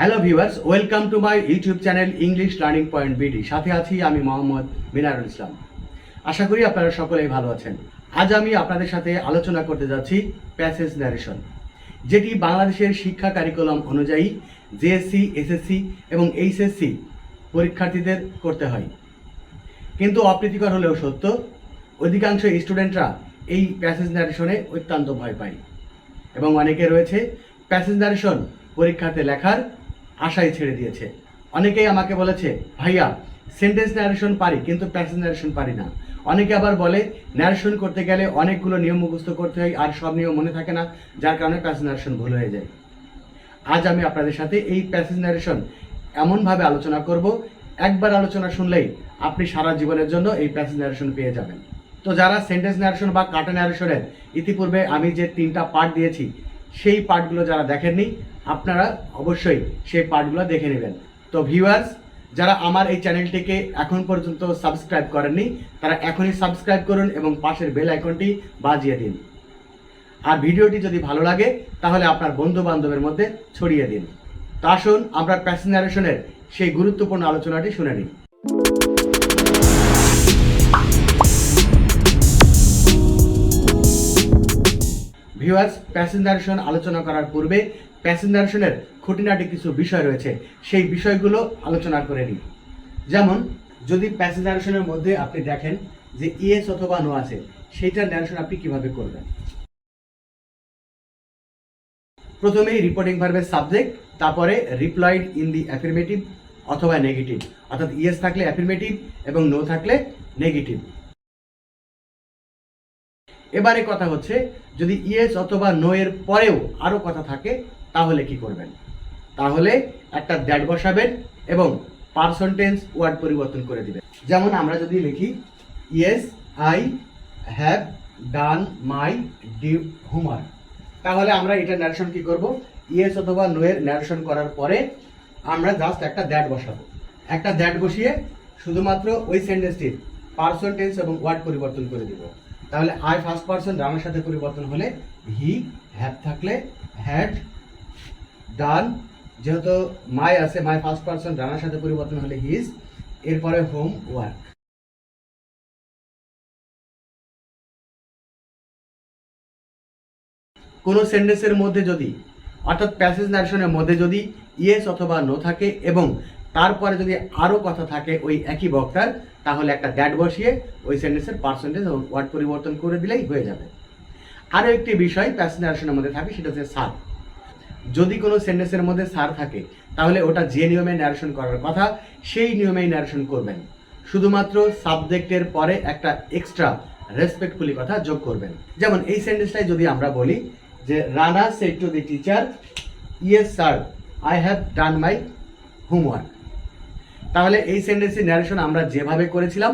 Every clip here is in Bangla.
Hello viewers welcome to my YouTube channel English learning point BD সাথে আছি আমি মোহাম্মদ মিনারুল ইসলাম। আশা করি আপনারা সকলেই ভালো আছেন। আজ আমি আপনাদের সাথে আলোচনা করতে যাচ্ছি প্যাসেজ ন্যারেশন যেটি বাংলাদেশের শিক্ষা কারিকুলাম অনুযায়ী জেএসসি এসএসসি এবং এইচএসসি পরীক্ষার্থীদের করতে হয়। কিন্তু অপ্রীতিকর হলেও সত্য, অধিকাংশ স্টুডেন্টরা এই প্যাসেজ ন্যারেশনে অত্যন্ত ভয় পায়। এবং অনেকে রয়েছে প্যাসেজ ন্যারেশন পরীক্ষাতে লেখার আশাই ছেড়ে দিয়েছে। অনেকেই আমাকে বলেছে, ভাইয়া সেন্টেন্স ন্যারেশন পারি, কিন্তু প্যাসেজ ন্যারেশন পারি না। অনেকে আবার বলে ন্যারেশন করতে গেলে অনেকগুলো নিয়ম মুখস্থ করতে হয়, আর সব নিয়ম মনে থাকে না, যার কারণে প্যাসেজ ন্যারেশন ভুল হয়ে যায়। আজ আমি আপনাদের সাথে এই প্যাসেজ ন্যারেশন এমনভাবে আলোচনা করব, একবার আলোচনা শুনলেই আপনি সারা জীবনের জন্য এই প্যাসেজ ন্যারেশন পেয়ে যাবেন। তো যারা সেন্টেন্স ন্যারেশন বা কাটা ন্যারেশনের ইতিপূর্বে আমি যে তিনটা পার্ট দিয়েছি সেই পার্টগুলো যারা দেখেননি, আপনারা অবশ্যই সেই পার্টগুলো দেখে নেবেন। তো ভিউয়ার্স যারা আমার এই চ্যানেলটিকে এখন পর্যন্ত সাবস্ক্রাইব করেননি, তারা এখনই সাবস্ক্রাইব করুন এবং পাশের বেল আইকনটি বাজিয়ে দিন। আর ভিডিওটি যদি ভালো লাগে, তাহলে আপনার বন্ধু বান্ধবের মধ্যে ছড়িয়ে দিন। তা আসুন, আমরা প্যাসেঞ্জারেশনের সেই গুরুত্বপূর্ণ আলোচনাটি শুনে নিই। ভিউয়ার্স প্যাসেজ ন্যারেশন আলোচনা করার পূর্বে প্যাসেজ ন্যারেশনের খুঁটিনাটি কিছু বিষয় রয়েছে। সেই বিষয়গুলো আলোচনা করে নিই। যেমন, যদি প্যাসেজ ন্যারেশনের মধ্যে আপনি দেখেন যে ইয়েস অথবা নো আছে সেইটার ন্যারেশন আপনি কীভাবে করবেন? প্রথমেই রিপোর্টিং ভার্বের সাবজেক্ট তারপরে রিপ্লয়েড ইন দি অ্যাফিরমেটিভ অথবা নেগেটিভ অর্থাৎ ইয়েস থাকলে অ্যাফিরমেটিভ এবং নো থাকলে নেগেটিভ এবারে কথা হচ্ছে, যদি ইয়েস অথবা নো এর পরেও আরও কথা থাকে, তাহলে কি করবেন? তাহলে একটা দ্যাট বসাবেন এবং পার্সেন্টেন্স ওয়ার্ড পরিবর্তন করে দিবেন। যেমন আমরা যদি লিখি yes I have done my due homework তাহলে আমরা এটা ন্যারেশন কি করব? ইয়েস অথবা নো এর ন্যারেশন করার পরে আমরা জাস্ট একটা দ্যাট বসাবো। একটা দ্যাট বসিয়ে শুধুমাত্র ওই সেন্টেন্সটির পার্সেন্টেন্স এবং ওয়ার্ড পরিবর্তন করে দিব। তাহলে আই ফার্স্ট পার্সন রামের সাথে পরিবর্তন হলে হি হ্যাভ থাকলে হ্যাড ডান যেহেতু মাই আছে মাই ফার্স্ট পার্সন রানার সাথে পরিবর্তন হলে হিজ এরপরে হোম ওয়ার্ক কোনো সেন্টেন্সের মধ্যে যদি, অর্থাৎ প্যাসেজ ন্যারেশনের মধ্যে যদি ইয়েস অথবা নো থাকে এবং তারপরে যদি আরও কথা থাকে ওই একই বক্তার তাহলে একটা দ্যাট বসিয়ে ওই সেন্টেন্সের পার্সেন্টেজ ওয়ার্ড পরিবর্তন করে দিলেই হয়ে যাবে। আরও একটি বিষয় প্যাসেজ ন্যারেশনের মধ্যে থাকে, সেটা হচ্ছে সার যদি কোনো সেন্টেন্সের মধ্যে সার থাকে, তাহলে ওটা যে নিয়মে ন্যারেশন করার কথা, সেই নিয়মেই ন্যারেশন করবেন। শুধুমাত্র সাবজেক্টের পরে একটা এক্সট্রা রেসপেক্টফুলি কথা যোগ করবেন। যেমন এই সেন্টেন্সটাই যদি আমরা বলি যে Rana said to the teacher yes sir I have done my homework তাহলে এই সেন্টেন্সের ন্যারেশন আমরা যেভাবে করেছিলাম,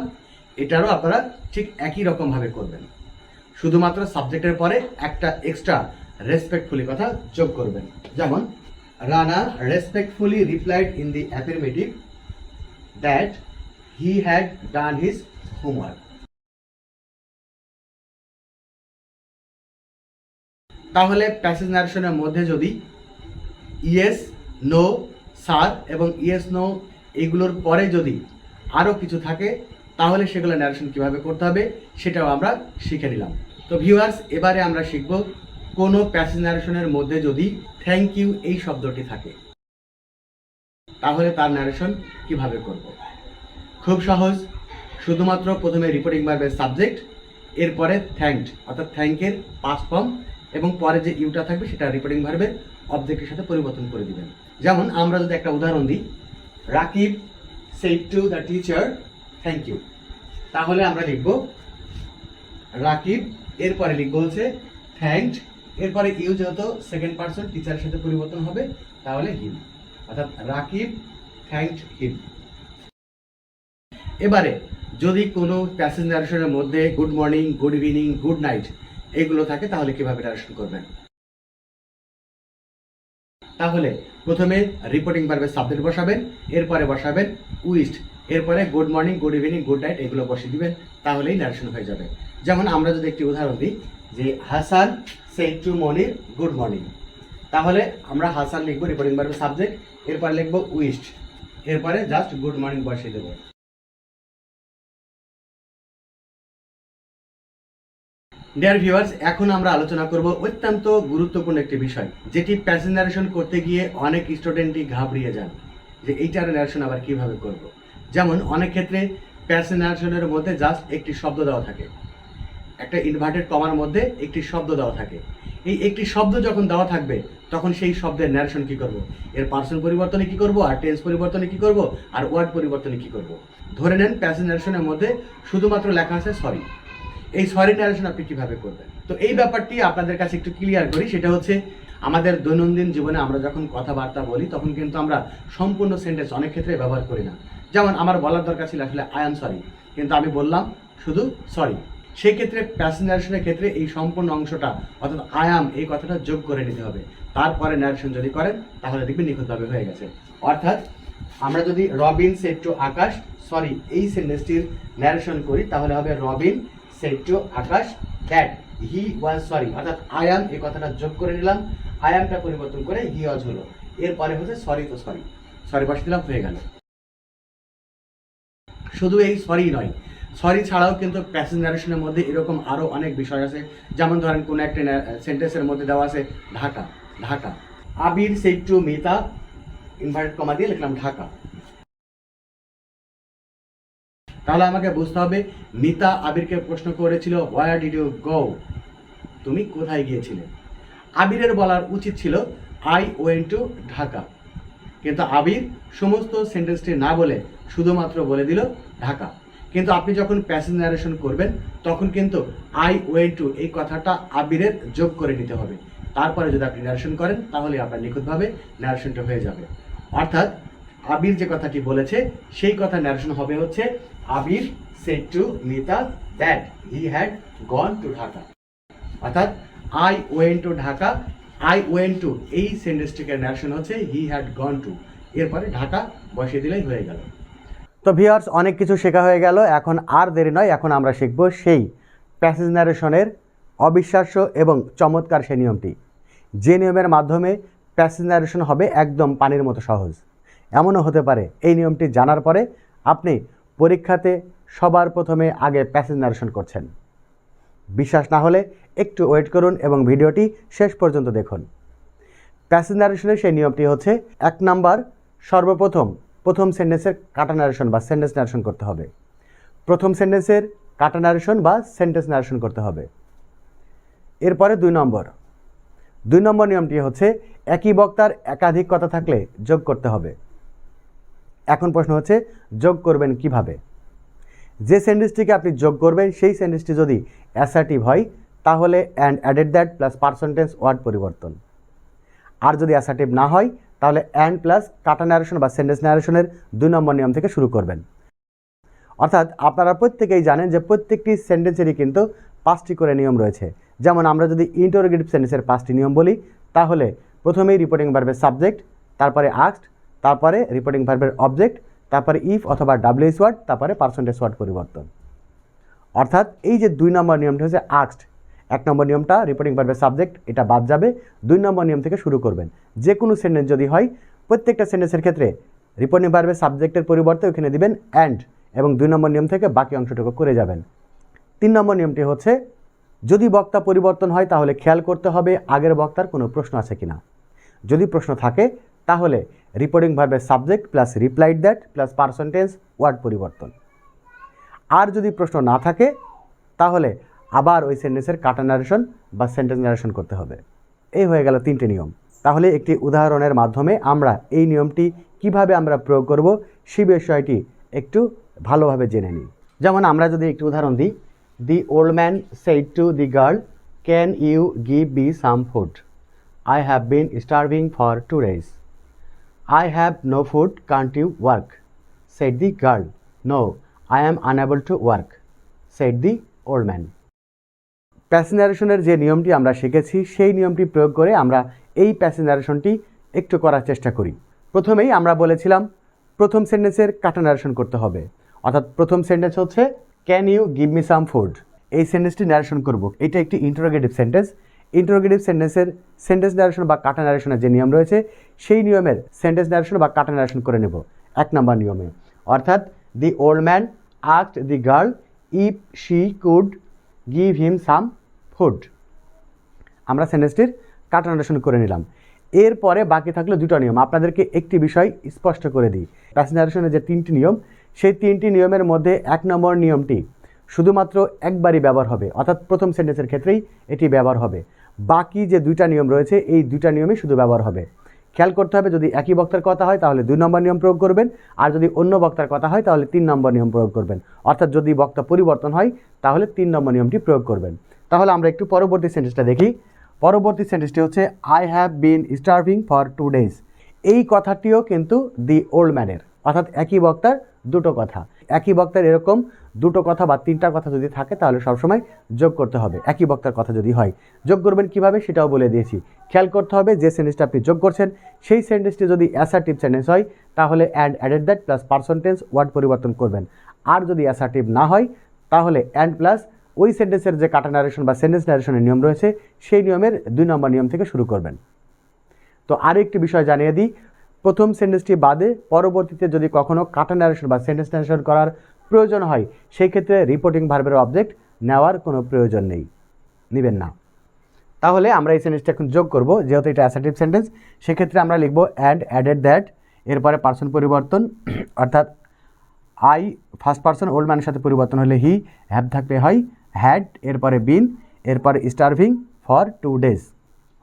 এটারও আপনারা ঠিক একই রকমভাবে করবেন। শুধুমাত্র সাবজেক্টের পরে একটা এক্সট্রা রেসপেক্টফুলি কথা যোগ করবেন। যেমন Rana respectfully replied in the affirmative that he had done his homework তাহলে প্যাসেজ ন্যারেশনের মধ্যে যদি ইয়েস নো সার এবং ইয়েস নো এগুলোর পরে যদি আরও কিছু থাকে, তাহলে সেগুলো ন্যারেশন কীভাবে করতে হবে, সেটাও আমরা শিখে নিলাম। তো ভিউয়ার্স এবারে আমরা শিখব কোনো প্যাসেজ ন্যারেশনের মধ্যে যদি থ্যাংক ইউ এই শব্দটি থাকে, তাহলে তার ন্যারেশন কীভাবে করব? খুব সহজ। শুধুমাত্র প্রথমে রিপোর্টিং ভার্বের সাবজেক্ট এরপরে থ্যাঙ্কড অর্থাৎ থ্যাঙ্কের পাস্ট ফর্ম এবং পরে যে ইউটা থাকবে সেটা রিপোর্টিং ভার্বের অবজেক্টের সাথে পরিবর্তন করে দিবেন। যেমন আমরা যদি একটা উদাহরণ দিই Rakib said to the teacher thank you তাহলে আমরা লিখব, রাকিব, এরপরে লিখব হচ্ছে থ্যাঙ্কড এরপরে ইউ যেহেতু সেকেন্ড পার্সন টিচারের সাথে পরিবর্তন হবে, তাহলে হিম অর্থাৎ রাকিব থ্যাঙ্কড হিম এবারে, যদি কোনো প্যাসেজ মধ্যে good morning good evening good night এগুলো থাকে, তাহলে কীভাবে ন্যারেশন করবেন? তাহলে প্রথমে রিপোর্টিং পারবে সাবজেক্ট বসাবেন, এরপরে বসাবেন উইস্ট এরপরে good morning good evening good night এগুলো বসিয়ে দিবেন, তাহলেই ন্যারেশন হয়ে যাবে। যেমন আমরা যদি একটি উদাহরণ দিই যে, Hasan said to Monir good morning তাহলে আমরা হাসান লিখব রিপোর্টিং পারবে সাবজেক্ট এরপরে লিখব উইস্ট এরপরে জাস্ট গুড মর্নিং বসিয়ে দেবো। ডিয়ার ভিউয়ার্স এখন আমরা আলোচনা করব অত্যন্ত গুরুত্বপূর্ণ একটি বিষয়, যেটি প্যাসেজ ন্যারেশন করতে গিয়ে অনেক স্টুডেন্টই ঘাবড়িয়ে যান, যে এইটার ন্যারেশন আবার কীভাবে করব? যেমন, অনেক ক্ষেত্রে প্যাসেজ ন্যারেশনের মধ্যে জাস্ট একটি শব্দ দেওয়া থাকে। একটা ইনভার্টেড কমার মধ্যে একটি শব্দ দেওয়া থাকে। এই একটি শব্দ যখন দেওয়া থাকবে, তখন সেই শব্দের ন্যারেশন কি করব? এর পার্সন পরিবর্তনে কি করব? আর টেন্স পরিবর্তনে কি করব? আর ওয়ার্ড পরিবর্তনে কি করব? ধরে নেন প্যাসেজ ন্যারেশনের মধ্যে শুধুমাত্র লেখা আছে সরি এই সরি ন্যারেশন আপনি কীভাবে করবেন? তো এই ব্যাপারটি আপনাদের কাছে একটু ক্লিয়ার করি, সেটা হচ্ছে আমাদের দৈনন্দিন জীবনে আমরা যখন কথাবার্তা বলি, তখন কিন্তু আমরা সম্পূর্ণ সেন্টেন্স অনেক ক্ষেত্রে ব্যবহার করি না। যেমন আমার বলার দরকার ছিল আসলে আই এম সরি কিন্তু আমি বললাম শুধু সরি সেই ক্ষেত্রে প্যাসেজ ন্যারেশনের ক্ষেত্রে এই সম্পূর্ণ অংশটা, অর্থাৎ আই আম এই কথাটা যোগ করে নিতে হবে। তারপরে ন্যারেশন যদি করেন, তাহলে দেখবেন নিখুঁতভাবে হয়ে গেছে। অর্থাৎ আমরা যদি Robin said to Akash sorry এই সেন্টেন্সটির ন্যারেশন করি, তাহলে হবে Robin to Akash that he was, sorry, অর্থাৎ আই অ্যাম এই কথাটা যোগ করে নিলাম। আই অ্যামটা পরিবর্তন করে হি ওয়াজ হলো। এরপরে হচ্ছে সরি তো সরি। সরি বসে দিলাম হয়ে গেল। শুধু এই সরি নয়, সরি ছাড়াও কিন্তু প্যাসেজ ন্যারেশনের মধ্যে এরকম আরও অনেক বিষয় আছে। যেমন ধরেন, কোনো একটা সেন্টেন্সের মধ্যে দেওয়া আছে, Dhaka Dhaka. Abir said to Mita inverted comma দিয়ে লিখলাম ঢাকা। তাহলে আমাকে বুঝতে হবে। মিতা আবিরকে প্রশ্ন করেছিল হোয়ার ডিড ইউ গো তুমি কোথায় গিয়েছিলে? আবিরের বলার উচিত ছিল আই ওয়েন টু ঢাকা। কিন্তু আবির সমস্ত সেন্টেন্সটি না বলে শুধুমাত্র বলে দিল, ঢাকা। কিন্তু আপনি যখন প্যাসেজ ন্যারেশন করবেন, তখন কিন্তু আই ওয়েন টু এই কথাটা আবিরের যোগ করে নিতে হবে। তারপরে যদি আপনি ন্যারেশন করেন, তাহলে আপনার নিখুঁতভাবে ন্যারেশনটা হয়ে যাবে। অর্থাৎ আবির যে কথাটি বলেছে, সেই কথা ন্যারেশন হবে হচ্ছে Abir said to Mita that he had gone to Dhaka. অর্থাৎ I went to Dhaka. I went to এই সেন্টেন্সটিকে ন্যারেশন হচ্ছে হি হ্যাড গন টু এরপরে ঢাকা বসিয়ে দিলেই হয়ে গেল। তো ভিওয়ার্স অনেক কিছু শেখা হয়ে গেল, এখন আর দেরি নয়, এখন আমরা শিখব সেই প্যাসেজ ন্যারেশনের অবিশ্বাস্য এবং চমৎকার সেই নিয়মটি। যে নিয়মের মাধ্যমে প্যাসেজ ন্যারেশন হবে একদম পানির মতো সহজ। এমনও হতে পারে, এই নিয়মটি জানার পরে আপনি পরীক্ষাতে সবার প্রথমে আগে প্যাসেজ নারেশন করছেন। বিশ্বাস না হলে একটু ওয়েট করুন এবং ভিডিওটি শেষ পর্যন্ত দেখুন। প্যাসেজ ন্যারেশনের সেই নিয়মটি হচ্ছে, এক নাম্বার, সর্বপ্রথম, প্রথম সেন্টেন্সের কাটা ন্যারেশন বা সেন্টেন্স ন্যারেশন করতে হবে। প্রথম সেন্টেন্সের কাটা ন্যারেশন বা সেন্টেন্স নারেশন করতে হবে। এরপরে দুই নম্বর। দুই নম্বর নিয়মটি হচ্ছে, একই বক্তার একাধিক কথা থাকলে যোগ করতে হবে। এখন প্রশ্ন হচ্ছে, যোগ করবেন কীভাবে? যে সেন্টেন্সটিকে আপনি যোগ করবেন, সেই সেন্টেন্সটি যদি অ্যাসার্টিভ হয়, তাহলে and added that plus percentage word পরিবর্তন। আর যদি অ্যাসার্টিভ না হয়, তাহলে অ্যান্ড প্লাস কাটা ন্যারেশন বা সেন্টেন্স ন্যারেশনের দুই নম্বর নিয়ম থেকে শুরু করবেন। অর্থাৎ আপনারা প্রত্যেকেই জানেন যে প্রত্যেকটি সেন্টেন্সেরই কিন্তু পাঁচটি করে নিয়ম রয়েছে। যেমন আমরা যদি ইন্টারোগেটিভ সেন্টেন্সের পাঁচটি নিয়ম বলি, তাহলে প্রথমেই রিপোর্টিং ভার্বের সাবজেক্ট তারপরে আক্সড তারপরে রিপোর্টিং ভার্বের অবজেক্ট তারপরে ইফ অথবা ডাব্লিউএস ওয়ার্ড তারপরে পার্সেন্টেজ ওয়ার্ড পরিবর্তন। অর্থাৎ এই যে দুই নম্বর নিয়মটি হচ্ছে আক্সড এক নম্বর নিয়মটা রিপোর্টিং ভার্বের সাবজেক্ট এটা বাদ যাবে, দুই নম্বর নিয়ম থেকে শুরু করবেন। যে কোনো সেন্টেন্স যদি হয়, প্রত্যেকটা সেন্টেন্সের ক্ষেত্রে রিপোর্টিং ভার্বের সাবজেক্টের পরিবর্তে ওখানে দিবেন অ্যান্ড এবং দুই নম্বর নিয়ম থেকে বাকি অংশটুকু করে যাবেন। তিন নম্বর নিয়মটি হচ্ছে, যদি বক্তা পরিবর্তন হয় তাহলে খেয়াল করতে হবে আগের বক্তার কোনো প্রশ্ন আছে কিনা। যদি প্রশ্ন থাকে তাহলে রিপোর্টিং ভার্বের subject plus replied that plus percentage word পরিবর্তন। আর যদি প্রশ্ন না থাকে, তাহলে আবার ওই সেন্টেন্সের কাটা নারেশন বা সেন্টেন্স নারেশন করতে হবে। এই হয়ে গেল তিনটে নিয়ম। তাহলে একটি উদাহরণের মাধ্যমে আমরা এই নিয়মটি কীভাবে আমরা প্রয়োগ করব সেই বিষয়টি একটু ভালোভাবে জেনে নিই। যেমন আমরা যদি একটি উদাহরণ দিই the old man said to the girl can you give me some food I have been starving for two days I have no food, can't you work? said the girl. No, I am unable to work, said the old man. Passage ন্যারেশনের যে নিয়মটি আমরা শিখেছি সেই নিয়মটি প্রয়োগ করে আমরা এই প্যাসেজ ন্যারেশনটি একটু করার চেষ্টা করি প্রথমেই আমরা বলেছিলাম প্রথম সেন্টেন্সের কাটা ন্যারেশন করতে হবে অর্থাৎ প্রথম সেন্টেন্স হচ্ছে can you give me some food এই সেন্টেন্সটি ন্যারেশন করব এটা একটি ইন্টারোগেটিভ সেন্টেন্স ইন্টারোগেটিভ সেন্টেন্সের সেন্টেন্স ন্যারেশন বা কাটা ন্যারেশনের যে নিয়ম রয়েছে, সেই নিয়মের সেন্টেন্স ন্যারেশন বা কাটা ন্যারেশন করে নেব। এক নম্বর নিয়মে। অর্থাৎ the old man asked the girl if she could give him some food আমরা সেন্টেন্সটির কাটা ন্যারেশন করে নিলাম। এরপরে বাকি থাকল দুটো নিয়ম। আপনাদেরকে একটি বিষয় স্পষ্ট করে দিই। ন্যারেশনের যে তিনটি নিয়ম, সেই তিনটি নিয়মের মধ্যে এক নম্বর নিয়মটি শুধুমাত্র একবারই ব্যবহার হবে। অর্থাৎ প্রথম সেন্টেন্সের ক্ষেত্রেই এটি ব্যবহার হবে। বাকি যে দুইটা নিয়ম রয়েছে, এই দুইটা নিয়মই শুধু ব্যবহার হবে। খেয়াল করতে হবে, যদি একই বক্তার কথা হয়, তাহলে দুই নম্বর নিয়ম প্রয়োগ করবেন। আর যদি অন্য বক্তার কথা হয়, তাহলে তিন নম্বর নিয়ম প্রয়োগ করবেন। অর্থাৎ যদি বক্তা পরিবর্তন হয়, তাহলে তিন নম্বর নিয়মটি প্রয়োগ করবেন। তাহলে আমরা একটু পরবর্তী সেন্টেন্সটা দেখি। পরবর্তী সেন্টেন্সটি হচ্ছে I have been starving for two days এই কথাটিও কিন্তু দি ওল্ড ম্যানের অর্থাৎ একই বক্তার দুটো কথা। একই বক্তার এরকম দুটো কথা বা তিনটা কথা যদি থাকে, তাহলে সবসময় যোগ করতে হবে। একই বক্তার কথা যদি হয়, যোগ করবেন কীভাবে সেটাও বলে দিয়েছি। খেয়াল করতে হবে যে সেন্টেন্সটা আপনি যোগ করছেন, সেই সেন্টেন্সটি যদি অ্যাসার্টিভ সেন্টেন্স হয়, তাহলে and added that plus percentage word পরিবর্তন করবেন। আর যদি অ্যাসার্টিভ না হয়, তাহলে অ্যান্ড প্লাস ওই সেন্টেন্সের যে কাটা ন্যারেশন বা সেন্টেন্স ন্যারেশনের নিয়ম রয়েছে, সেই নিয়মের দুই নম্বর নিয়ম থেকে শুরু করবেন। তো আরও একটি বিষয় জানিয়ে দিই, প্রথম সেন্টেন্সটি বাদে পরবর্তীতে যদি কখনও কাটা ন্যারেশন বা সেন্টেন্স ন্যারেশন করার প্রয়োজন হয় সেই ক্ষেত্রে রিপোর্টিং ভার্বের অবজেক্ট নেওয়ার কোনো প্রয়োজন নেই। নেবেন না। তাহলে আমরা এই সেন্টেন্সটা এখন যোগ করব, যেহেতু এটা অ্যাসার্টিভ সেন্টেন্স সেক্ষেত্রে আমরা লিখব অ্যান্ড অ্যাডেড দ্যাট এরপরে পার্সন পরিবর্তন, অর্থাৎ আই ফার্স্ট পার্সন ওল্ড ম্যানের সাথে পরিবর্তন হলে হি হ্যাভ থাকলে হয় হ্যাড এরপরে বিন এরপরে স্টার্ভিং ফর টু ডেজ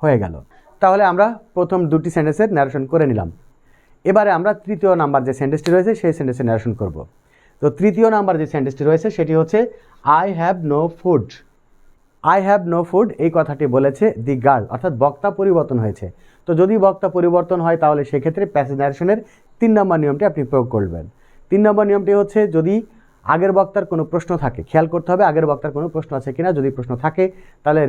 হয়ে গেল। তাহলে আমরা প্রথম দুটি সেন্টেন্সের ন্যারেশন করে নিলাম। এবারে আমরা তৃতীয় নাম্বার যে সেন্টেন্সটি রয়েছে, সেই সেন্টেন্সের ন্যারেশন করব। তো তৃতীয় নাম্বার যে সেন্টেন্সটি রয়েছে, সেটি হচ্ছে I have no food I have no food এই কথাটি বলেছে দি গার্ল অর্থাৎ বক্তা পরিবর্তন হয়েছে। তো যদি বক্তা পরিবর্তন হয়, তাহলে সেক্ষেত্রে প্যাসেজ ন্যারেশনের তিন নম্বর নিয়মটি আপনি প্রয়োগ করবেন। তিন নম্বর নিয়মটি হচ্ছে, যদি আগের বক্তার কোনো প্রশ্ন থাকে, খেয়াল করতে হবে আগের বক্তার কোনো প্রশ্ন আছে কিনা। যদি প্রশ্ন থাকে, তাহলে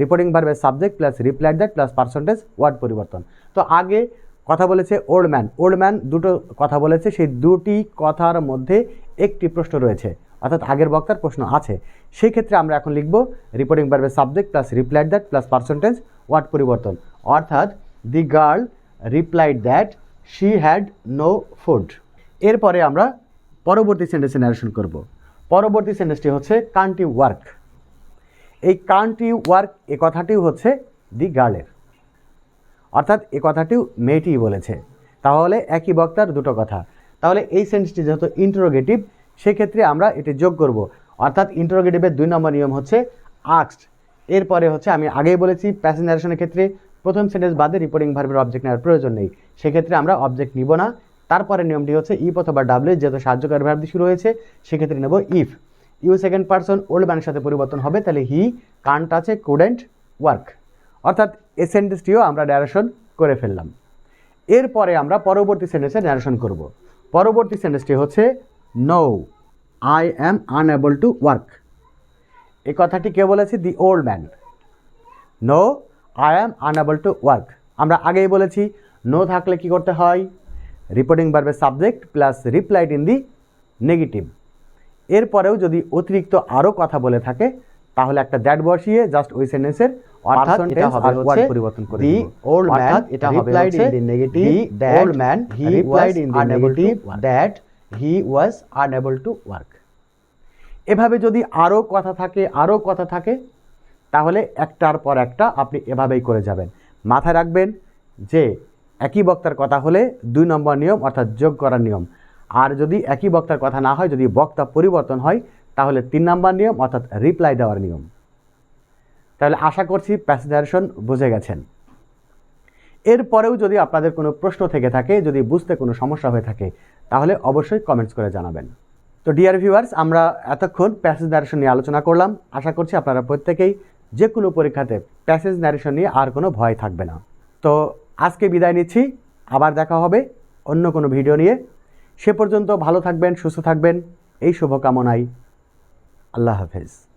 রিপোর্টিং ভার্বের subject plus replied that plus percentage word পরিবর্তন। তো আগে কথা বলেছে ওল্ড ম্যান ওল্ড ম্যান দুটো কথা বলেছে, সেই দুটি কথার মধ্যে একটি প্রশ্ন রয়েছে, অর্থাৎ আগের বক্তার প্রশ্ন আছে। সেই ক্ষেত্রে আমরা এখন লিখব রিপোর্টিং ভার্বের subject plus replied that plus percentage word পরিবর্তন। অর্থাৎ the girl replied that she had no food এরপরে আমরা পরবর্তী সেন্টেন্সে ন্যারেশন করব। পরবর্তী সেন্টেন্সটি হচ্ছে কান্টি ওয়ার্ক এই কান্টি ওয়ার্ক এ কথাটিও হচ্ছে দি গার্লের অর্থাৎ এ কথাটিও মেয়েটিই বলেছে। তাহলে একই বক্তার দুটো কথা। তাহলে এই সেন্টেন্সটি যেহেতু ইন্টারোগেটিভ সেক্ষেত্রে আমরা এটি যোগ করব। অর্থাৎ ইন্টারোগেটিভের দুই নম্বর নিয়ম হচ্ছে আক্সড এরপরে হচ্ছে আমি আগেই বলেছি প্যাসেজ ন্যারেশনের ক্ষেত্রে প্রথম সেন্টেন্স বাদে রিপোর্টিং ভার্বের অবজেক্ট নেওয়ার প্রয়োজন নেই। সেক্ষেত্রে আমরা অবজেক্ট নিব না। তারপরে নিয়মটি হচ্ছে ইফ অথবা ডাব্লিউ যেহেতু সাহায্যকারী ভার্ব দিয়ে শুরু হয়েছে, সেক্ষেত্রে নেব if you second person old ম্যানের সাথে পরিবর্তন হবে, তাহলে হি কান্ট আছে কুডেন্ট ওয়ার্ক অর্থাৎ এই সেন্টেন্সটিও আমরা ন্যারেশন করে ফেললাম। এরপরে আমরা পরবর্তী সেন্টেন্সে ন্যারেশন করব। পরবর্তী সেন্টেন্সটি হচ্ছে no I am unable to work এই কথাটি কে বলেছে? The old man no I am unable to work আমরা আগেই বলেছি নো থাকলে কি করতে হয়? Reporting বার্বের subject plus replied in the negative এরপরেও যদি অতিরিক্ত আরও কথা বলে থাকে, তাহলে একটা দ্যাট বসিয়ে জাস্ট ওই সেন্টেন্সের অর্থাৎ এটা হবে হচ্ছে পরিবর্তন করে old man অর্থাৎ এটা হবে হচ্ছে that old man he replied was in the unable to negative work. that he was unable to এভাবে যদি আরও কথা থাকে আরও কথা থাকে তাহলে একটার পর একটা আপনি এভাবেই করে যাবেন। মাথায় রাখবেন যে একই বক্তার কথা হলে দুই নম্বর নিয়ম অর্থাৎ যোগ করার নিয়ম। আর যদি একই বক্তার কথা না হয় যদি বক্তা পরিবর্তন হয় তাহলে তিন নম্বর নিয়ম অর্থাৎ রিপ্লাই দেওয়ার নিয়ম। তাহলে আশা করছি প্যাসেজারেশন বুঝে গেছেন। এরপরেও যদি আপনাদের কোনো প্রশ্ন থেকে থাকে, যদি বুঝতে কোনো সমস্যা হয়ে থাকে, তাহলে অবশ্যই কমেন্টস করে জানাবেন। তো ডিয়ার ভিউয়ার্স আমরা এতক্ষণ প্যাসেজ ন্যারেশন নিয়ে আলোচনা করলাম। আশা করছি আপনারা প্রত্যেকেই যে কোনো পরীক্ষাতে প্যাসেজ ন্যারেশন নিয়ে আর কোনো ভয় থাকবে না। তো আজকে বিদায় নিচ্ছি। আবার দেখা হবে অন্য কোনো ভিডিও নিয়ে। সে পর্যন্ত ভালো থাকবেন, সুস্থ থাকবেন। এই শুভকামনায় আল্লাহ হাফেজ।